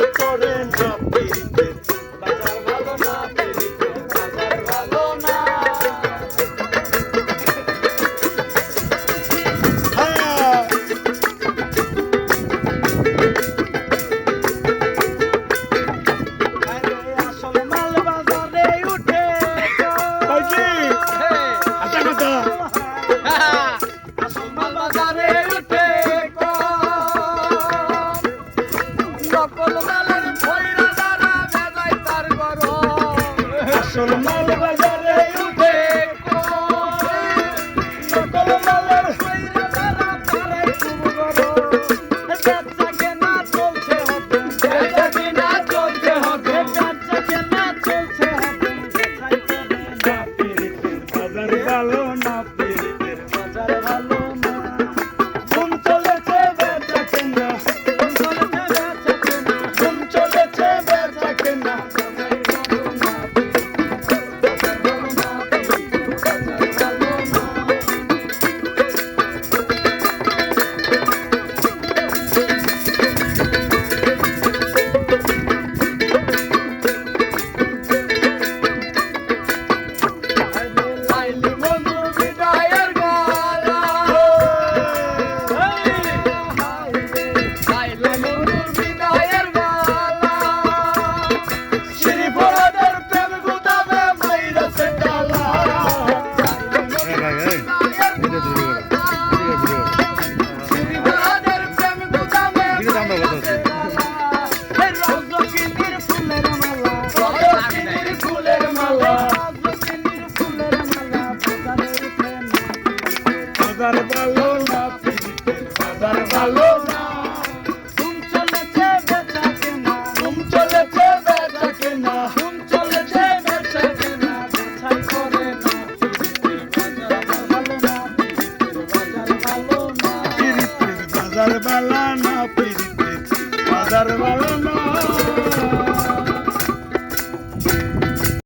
বাজার করে না পিড়িতে বাজার ভালো না পিড়িতে বাজার ভালো না Hey! আসল মা ভালো না পৃথিবীতে বাজার ভালো না ঘুম চলেছে বেচা কেনা। ঘুম চলেছে বেচা কেনা। ঘুম চলেছে বেচা কেনা। বাছাই করে না বাজার ভালো না পৃথিবীতে বাজার ভালো না